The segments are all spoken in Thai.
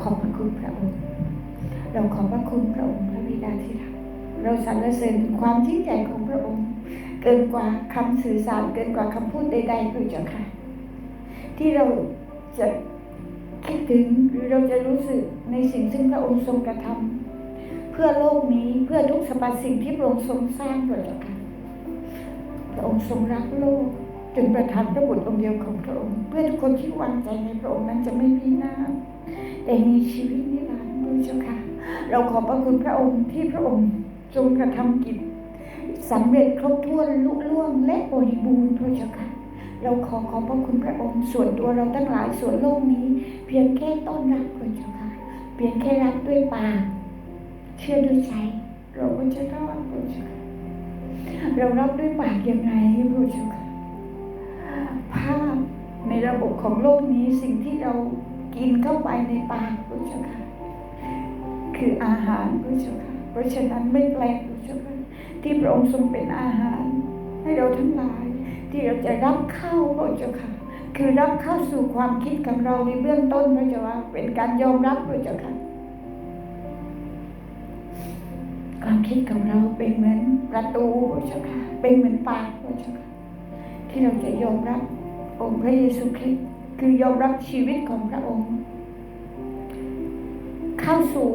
ขอบพระคุณพระองค์ เราขอบพระคุณพระองค์พระบิดาที่รักเราสรรเสริญความยิ่งใหญ่ของพระองค์ เกินกว่าคำสื่อสารเกินกว่าคำพูดใดๆพระเจ้าค่ะ ที่เราจะคิดถึงหรือเราจะรู้สึกในสิ่งซึ่งพระองค์ทรงกระทำเพื่อโลกนี้เพื่อทุกสรรพสิ่งที่พระองค์ทรงสร้างพระเจ้าค่ะพระองค์ทรงรักโลกจนประทานพระบุตรองค์เดียวของพระองค์ เพื่อทุกคนที่วางใจในพระองค์นั้นจะไม่พินาศ แต่มีชีวิตนิรันดร์พระเจ้าค่ะ เราขอบพระคุณพระองค์ที่พระองค์ทรงกระทำกิจสำเร็จครบถ้วนลุล่วงและบริบูรณ์พระเจ้าค่ะ เราขอขอบพระคุณพระองค์ส่วนตัวเราทั้งหลายส่วนโลกนี้ เพียงแค่ต้อนรับพระเจ้าค่ะ เพียงแค่รับด้วยปากเชื่อด้วยใจเราก็จะรอดพระเจ้าค่ะเรารับด้วยปากยังไงพระเจ้าค่ะภาพในระบบของโลกนี้สิ่งที่เรา กินเข้าไปในปากพระเจ้าค่ะคืออาหารพระเจ้าค่ะเพราะฉะนั้นไม่แปลกพระเจ้าค่ะที่พระองค์ทรงเป็นอาหาร ให้เราทั้งหลาย ที่เราจะรับเข้าพระเจ้าค่ะคือรับเข้าสู่ความคิดของเราในเบื้องต้นพระเจ้าว่าเป็นการยอมรับพระเจ้าค่ะความคิดของเราเป็นเหมือนประตูพระเจ้าค่ะเป็นเหมือนปากพระเจ้าค่ะที่เราจะยอมรับองค์พระเยซูคริสต์ คือยอมรับชีวิตของพระองค์ เข้าสู่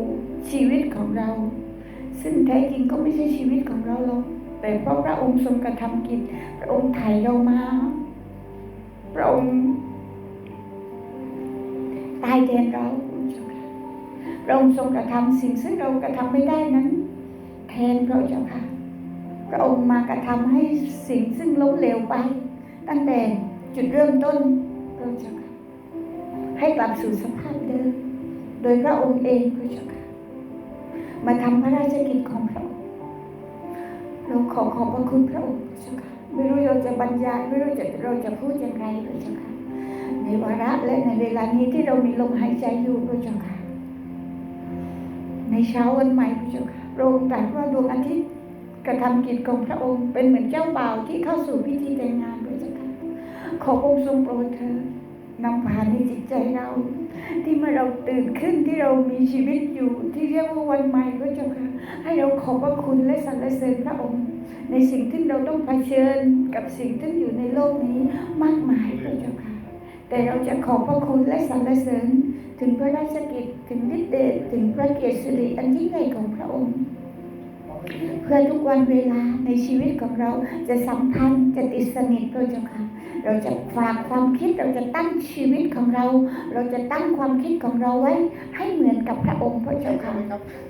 ชีวิตของเรา ซึ่งแท้จริงก็ไม่ใช่ชีวิตของเราหรอกแต่เพราะพระองค์ทรงกระทำกิจพระองค์ไถ่เรามา พระองค์ตายแทนเราพระองค์ทรงกระทำสิ่งซึ่งเรากระทำไม่ได้นั้น แทนเราเจ้าค่ะพระองค์มากระทำให้สิ่งซึ่งล้มเหลวไป ตั้งแต่จุดเริ่มต้นเราเจ้า ให้กลับสู่สภาพเดิม โดยพระองค์เองพระเจ้าค่ะมาทำพระราชกิจของพระองค์เราขอขอบพระคุณพระองค์พระเจ้าค่ะไม่รู้เราจะบรรยายไม่รู้จะเราจะพูดอย่างไรพระเจ้าค่ะในวาระและในเวลานี้ที่เรามีลมหายใจอยู่พระเจ้าค่ะในเช้าวันใหม่พระเจ้าค่ะพระองค์ตรัสว่าดวงอาทิตย์กระทำกิจของพระองค์เป็นเหมือนเจ้าบ่าวที่เข้าสู่พิธีแต่งงานพระเจ้าค่ะขอองค์ทรงโปรดเถิด นำผ่าในจิตใจเรา ที่เมื่อเราตื่นขึ้นที่เรามีชีวิตอยู่ที่เรียกว่าวันใหม่พระเจ้าค่ะให้เราขอบพระคุณและสรรเสริญพระองค์ ในสิ่งที่เราต้องเผชิญกับสิ่งที่อยู่ในโลกนี้มากมายพระเจ้าค่ะแต่เราจะขอบพระคุณและสรรเสริญถึงพระราชกิจถึงฤทธิเดชถึงพระเกียรติสิริอันยิ่งใหญ่ของพระองค์เพื่อทุกวันเวลาในชีวิตของเราจะสัมพันธ์จะติดสนิทพระเจ้าค่ะ เราจะฝากความคิดเราจะตั้งชีวิตของเรา เราจะตั้งความคิดของเราไว้ ให้เหมือนกับพระองค์พระเจ้าค่ะ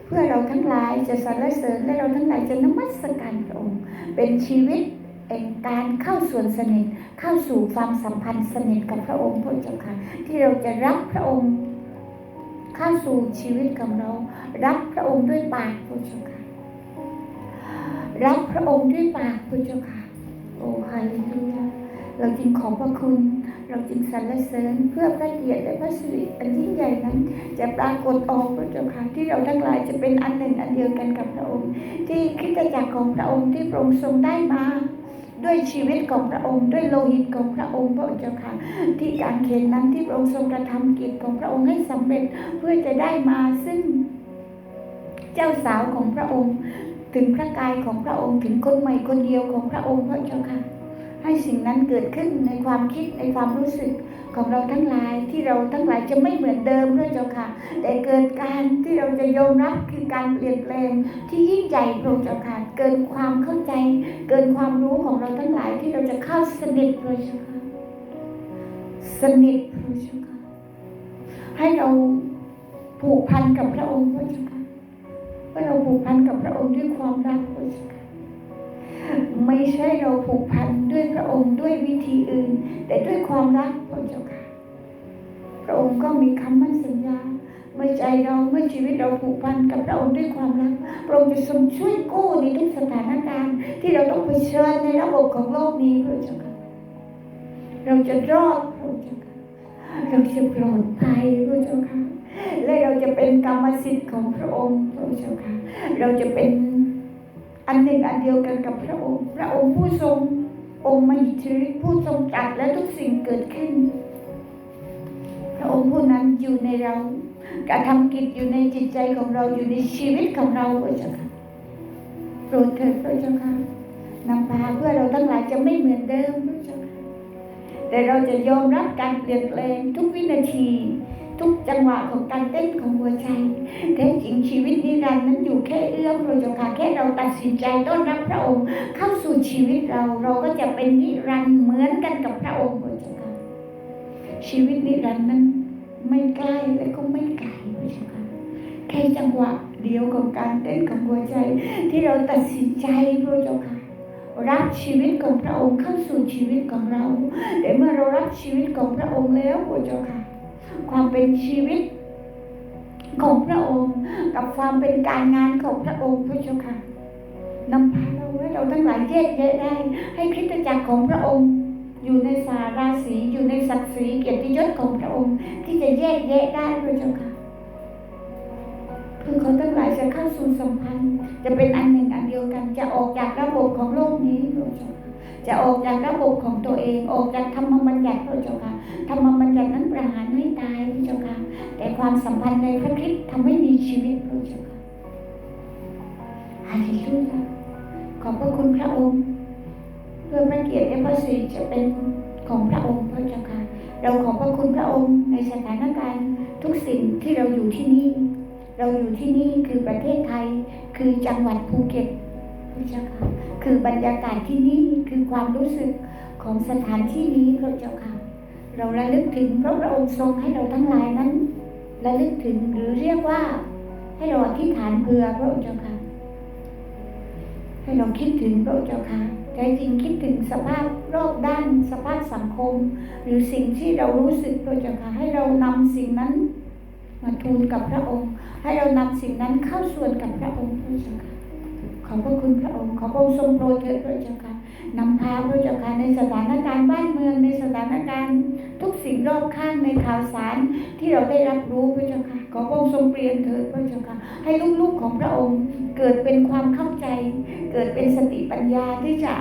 เพื่อเราทั้งหลายจะสรรเสริญและเราทั้งหลายจะนมัสการพระองค์ เป็นชีวิตแห่งการเข้าส่วนสนิทเข้าสู่ความสัมพันธ์สนิทกับพระองค์พระเจ้าค่ะที่เราจะรับพระองค์เข้าสู่ชีวิตของเรา รับพระองค์ด้วยปากพระเจ้าค่ะรับพระองค์ด้วยปากพระเจ้าค่ะโอ้ฮาเลลูยา เราจึงขอพระคุณ เราจึงสรรเสริญเพื่อพระเกียรติและพระสิริอันยิ่งใหญ่นั้น จะปรากฏออกพระเจ้าค่ะที่เราทั้งหลายจะเป็นอันหนึ่งอันเดียวกันกับพระองค์ ที่คริสตจักรของพระองค์ที่พระองค์ทรงได้มาด้วยชีวิตของพระองค์ด้วยโลหิตของพระองค์พระเจ้าค่ะ ที่การเขนนั้นที่พระองค์ทรงกระทำกิจของพระองค์ให้สำเร็จเพื่อจะได้มาซึ่ง เจ้าสาวของพระองค์ ถึงพระกายของพระองค์ถึงคนใหม่คนเดียวของพระองค์พระเจ้าค่ะ ให้สิ่งนั้นเกิดขึ้นในความคิดในความรู้สึกของเราทั้งหลายที่เราทั้งหลายจะไม่เหมือนเดิมด้วยเจ้าค่ะ แต่เกิดการที่เราจะยอมรับคือการเปลี่ยนแปลงที่ยิ่งใหญ่พระเจ้าค่ะเกินความเข้าใจ เกินความรู้ของเราทั้งหลายที่เราจะเข้าสนิทพระเจ้าค่ะสนิทพระเจ้าค่ะให้เราผูกพันกับพระองค์พระเจ้าค่ะเมื่อเราผูกพันกับพระองค์ด้วยความรักพระเจ้าค่ะ ไม่ใช่เราผูกพันด้วยพระองค์ด้วยวิธีอื่น แต่ด้วยความรักพระเจ้าค่ะ พระองค์ก็มีคำมั่นสัญญา เมื่อใจเราเมื่อชีวิตเราผูกพันกับพระองค์ด้วยความรัก พระองค์จะทรงช่วยกู้ในทุกสถานการณ์ ที่เราต้องเผชิญในระบบของโลกนี้พระเจ้าค่ะ เราจะรอดพระเจ้าค่ะ เราจะปลอดภัยพระเจ้าค่ะและเราจะเป็นกรรมสิทธิ์ของพระองค์พระเจ้าค่ะ เราจะเป็น อันหนึ่งอันเดียวกันกับพระองค์ พระองค์ผู้ทรงองค์มหิทธิฤทธิ์ผู้ทรงจัดและทุกสิ่งเกิดขึ้น พระองค์ผู้นั้นอยู่ในเราการทำกิจอยู่ในจิตใจของเราอยู่ในชีวิตของเราพระเจ้าค่ะโปรดเถิดพระเจ้าค่ะนำพาเพื่อเราทั้งหลายจะไม่เหมือนเดิมพระเจ้าค่ะแต่เราจะยอมรับการเปลี่ยนแปลงทุกวินาที ทุกจังหวะของการเต้นของหัวใจแท้จริงชีวิตนิรันดร์นั้นอยู่แค่เอื้อมพระเจ้าค่ะแค่เราตัดสินใจต้อนรับพระองค์ เข้าสู่ชีวิตเราเราก็จะเป็นนิรันดร์เหมือนกันกับพระองค์พระเจ้าค่ะชีวิตนิรันดร์นั้นไม่ใกล้และก็ไม่ไกลพระเจ้าค่ะแค่จังหวะเดียวของการเต้นของหัวใจ ที่เราตัดสินใจพระเจ้าค่ะรับชีวิตของพระองค์เข้าสู่ชีวิตของเราแต่เมื่อเรารับชีวิตของพระองค์แล้วพระเจ้าค่ะ ความเป็นชีวิตของพระองค์ กับความเป็นการงานของพระองค์พระเจ้าค่ะนำพาเราให้เราทั้งหลายแยกแยะได้ ให้คริสตจักรของพระองค์ อยู่ในสาราศีอยู่ในศักดิ์ศรีเกียรติยศของพระองค์ ที่จะแยกแยะได้พระเจ้าค่ะ เพื่อเขาทั้งหลายจะเข้าสู่สัมพันธ์ จะเป็นอันหนึ่งอันเดียวกัน จะออกจากระบบของโลกนี้พระเจ้าะจะออกจากระบบของตัวเอง ออกจากธรรมบัญญัติพระเจ้าค่ะธรรมบัญญัตินั้นประหารให้ตายพระเจ้าค่ะแต่ความสัมพันธ์ในพระคริสต์ทำให้มีชีวิตพระเจ้าค่ะฮาเลลูยาขอบพระคุณพระองค์ เพื่อพระเกียรติและพระสิริจะเป็นของพระองค์พระเจ้าค่ะเราขอบพระคุณพระองค์ในสถานการณ์ทุกสิ่งที่เราอยู่ที่นี่ เราอยู่ที่นี่คือประเทศไทย คือจังหวัดภูเก็ตพระเจ้าค่ะคือบรรยากาศที่นี่คือความรู้สึกของสถานที่นี้พระเจ้าค่ะ เราระลึกถึงพระพระองค์ทรงให้เราทั้งหลายนั้นระลึกถึงหรือเรียกว่า ให้เราอธิษฐานเผื่อพระองค์เจ้าค่ะ ให้เราคิดถึงพระองค์เจ้าค่ะใจจริงคิดถึงสภาพรอบด้านสภาพสังคม หรือสิ่งที่เรารู้สึกพระเจ้าค่ะให้เรานำสิ่งนั้น มาทูลกับพระองค์ ให้เรานำสิ่งนั้นเข้าส่วนกับพระองค์พระเจ้าค่ะขอบพระคุณพระองค์ขอพระองค์ทรงโปรดเถิดพระเจ้าค่ะนำพาพระเจ้าค่ะในสถานการณ์บ้านเมืองในสถานการณ์ ทุกสิ่งรอบข้างในข่าวสารที่เราได้รับรู้พระเจ้าค่ะขอพระองค์ทรงเปลี่ยนเถิดพระเจ้าค่ะให้ลูกๆของพระองค์เกิดเป็นความเข้าใจ เกิดเป็นสติปัญญาที่จะ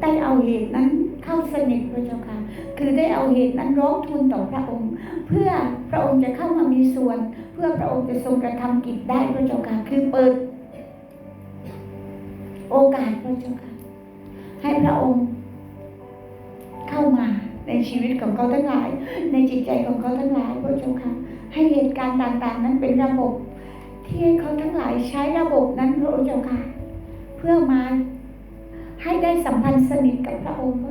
ได้เอาเหตุนั้นเข้าสนิทพระเจ้าค่ะ คือได้เอาเหตุนั้นร้องทูลต่อพระองค์ เพื่อพระองค์จะเข้ามามีส่วน เพื่อพระองค์จะทรงกระทำกิจได้พระเจ้าค่ะ คือเปิด โอกาสพระเจ้าค่ะ ให้พระองค์เข้ามาในชีวิตของเขาทั้งหลาย ในจิตใจของเขาทั้งหลายพระเจ้าค่ะ ให้เหตุการณ์ต่างๆ นั้นเป็นระบบ ที่ให้เขาทั้งหลายใช้ระบบนั้นพระเจ้าค่ะ เพื่อมา ให้ได้สัมพันธ์สนิทกับพระองค์เ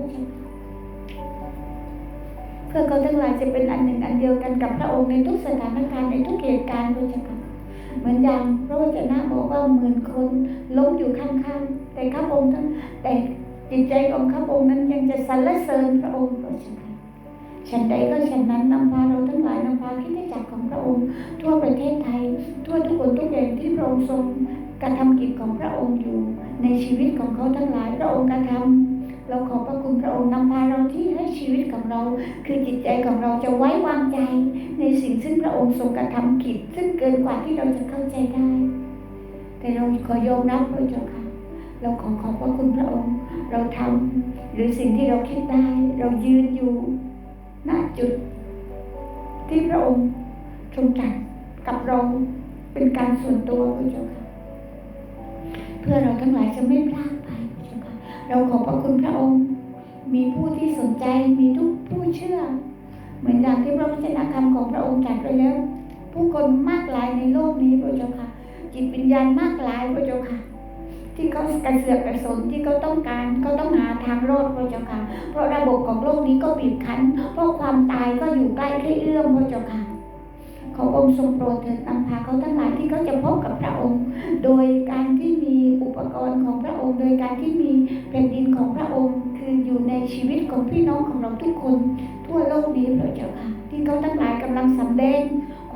พื่อเขาทั้งหลายจะเป็นอันหนึ่งอันเดียวกันกับพระองค์ในทุกสถานการณ์ในทุกเหตุการณ์พระเจ้าค่ะเหมือนอย่างพระวจนะบอกว่าหมื่นคนล้มอยู่ข้างๆแต่ข้าพระองค์ทั้งแต่จิตใจของข้าพระองค์นั้นยังจะสรรเสริญพระองค์พระเจ้าค่ะฉันใดก็ฉันนั้นนำพาเราทั้งหลายนำพาคริสตจักรของพระองค์ ทั่วประเทศไทย ทั่วทุกคนทุกแห่งที่พระองค์ทรง การทำกิจของพระองค์อยู่ในชีวิตของเขาทั้งหลายพระองค์กระทำเราขอพระคุณพระองค์นำพาเราที่ให้ชีวิตของเรา คือจิตใจของเราจะไว้วางใจ ในสิ่งซึ่งพระองค์ทรงกระทำกิจ ซึ่งเกินกว่าที่เราจะเข้าใจได้ แต่เราขอยอมรับพระเจ้าค่ะเราขอขอบพระคุณพระองค์ เราทำหรือสิ่งที่เราคิดได้ เรายืนอยู่ณจุด ที่พระองค์ทรงตรัสกับเราเป็นการส่วนตัวพระเจ้าค่ะ เพื่อเราทั้งหลายจะไม่พลาดไปเราขอบพระคุณพระองค์ มีผู้ที่สนใจมีทุกผู้เชื่อ เหมือนอย่างที่พระวจนะคำของพระองค์ตรัสไว้แล้ว ผู้คนมากหลายในโลกนี้พระเจ้าค่ะ จิตวิญญาณมากหลายพระเจ้าค่ะ ที่เขากระเสือกกระสนที่เขาต้องการเขาต้องหาทางรอดพระเจ้าค่ะ เพราะระบบของโลกนี้ก็บีบคั้น เพราะความตายก็อยู่ใกล้แค่เอื้อมพระเจ้าค่ะ อองค์ทรงโปรดเถิดนำพาเขาทั้งหลายที่เขาจะพบกับพระองค์ โดยการที่มีอุปกรณ์ของพระองค์ โดยการที่มีแผ่นดินของพระองค์ คืออยู่ในชีวิตของพี่น้องของเราทุกคน ทั่วโลกนี้พระเจ้าค่ะที่เขาทั้งหลายกำลังสำแดง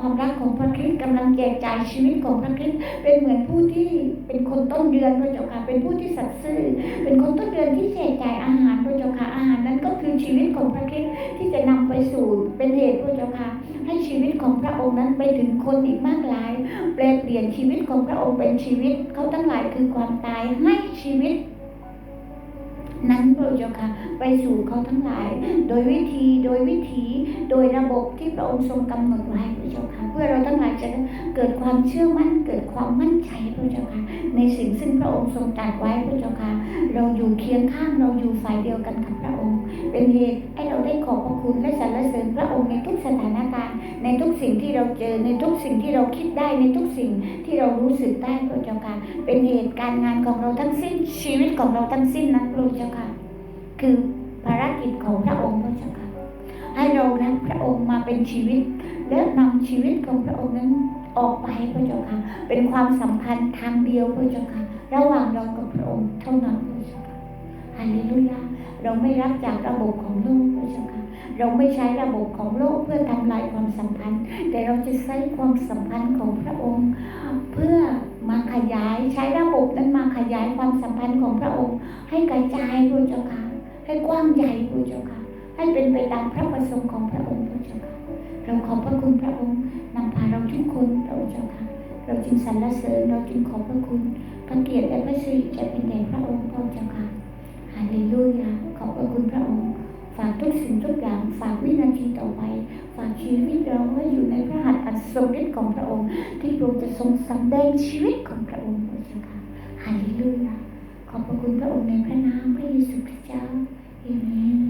ความรักของพระคริสต์กำลังแจกจ่ายชีวิตของพระคริสต์เป็นเหมือนผู้ที่เป็นคนต้นเดือนพระเจ้าค่ะเป็นผู้ที่สัตย์ซื่อ เป็นคนต้นเดือนที่แจกจ่ายอาหารพระเจ้าค่ะอาหารนั้นก็คือชีวิตของพระคริสต์ที่จะนำไปสู่เป็นเหตุพระเจ้าค่ะให้ชีวิตของพระองค์นั้นไปถึงคนอีกมากหลายแปลเปลี่ยนชีวิตของพระองค์เป็นชีวิตเขาทั้งหลายคือความตายให้ชีวิต นั้นพระเจ้าค่ะไปสู่เขาทั้งหลาย โดยวิธีโดยวิถีโดยระบบที่พระองค์ทรงกำหนดไว้พระเจ้าค่ะเพื่อเราทั้งหลายจะเกิดความเชื่อมั่นเกิดความมั่นใจพระเจ้าค่ะในสิ่งซึ่งพระองค์ทรงตรัสไว้พระเจ้าค่ะเราอยู่เคียงข้างเราอยู่ฝ่ายเดียวกันกับพระองค์ เป็นเหตุให้เราได้ขอบพระคุณและสรรเสริญพระองค์ในทุกสถานการณ์ ในทุกสิ่งที่เราเจอในทุกสิ่งที่เราคิดได้ในทุกสิ่ง ที่เรารู้สึกได้พระเจ้าค่ะเป็นเหตุการณ์งานของเราทั้งสิ้น ชีวิตของเราทั้งสิ้นนั้นพระเจ้าค่ะคือภารกิจของพระองค์พระเจ้าค่ะให้เรารับพระองค์มาเป็นชีวิต และนำชีวิตของพระองค์นั้นออกไปพระเจ้าค่ะเป็นความสัมพันธ์ทางเดียวพระเจ้าค่ะระหว่างเรากับพระองค์เท่านั้นพระเจ้าค่ะฮาเลลูยาเราไม่รับจากระบบของโลกพระเจ้าค่ะ เราไม่ใช้ระบบของโลกเพื่อทำลายความสัมพันธ์ แต่เราจะใช้ความสัมพันธ์ของพระองค์ เพื่อมาขยายใช้ระบบนั้นมาขยายความสัมพันธ์ของพระองค์ ให้กระจายพระเจ้าค่ะให้กว้างใหญ่พระเจ้าค่ะให้เป็นไปตามพระประสงค์ของพระองค์พระเจ้าค่ะเราขอบพระคุณพระองค์นำพาเราทุกคนพระองค์เจ้าค่ะเราจึงสรรเสริญเราจึงขอบพระคุณพระเกียรติและพระสิริจะเป็นแด่พระองค์พระเจ้าค่ะฮาเลลูยาขอบพระคุณพระองค์ ฝากทุกสิ่งทุกอย่าง ฝากวินาทีต่อไป ฝากชีวิตเราไว้อยู่ในพระหัตถ์อันทรงฤทธิ์ของพระองค์ ที่พระองค์จะทรงสำแดงชีวิตของพระองค์พระเจ้าค่ะฮาเลลูยาขอบพระคุณพระองค์ในพระนามพระเยซูคริสต์เจ้าเอเมน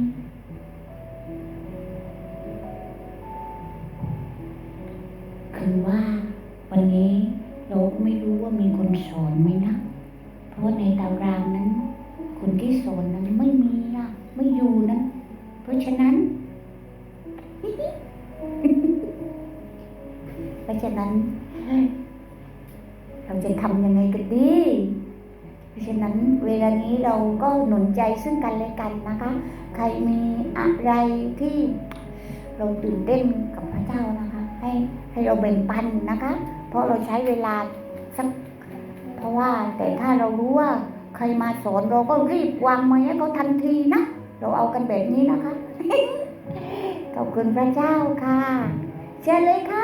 คือว่าวันนี้เราไม่รู้ว่ามีคนสอนไหมนะ เพราะในตารางนั้น คนที่สอนนั้นไม่มีอะไม่อยู่นะ เพราะฉะนั้น เพราะฉะนั้นเราจะทำยังไงกันดี เพราะฉะนั้นเวลานี้เราก็หนุนใจซึ่งกันและกันนะคะ ใครมีอะไรที่เราตื่นเต้นกับพระเจ้านะคะ ให้ให้เราแบ่งปันนะคะ เพราะเราใช้เวลาสักเพราะว่าแต่ถ้าเรารู้ว่าใครมาสอนเราก็รีบวางมือให้เขาทันทีนะ เราเอากันแบบนี้นะคะ ขอบคุณพระเจ้าค่ะ เชิญเลยค่ะ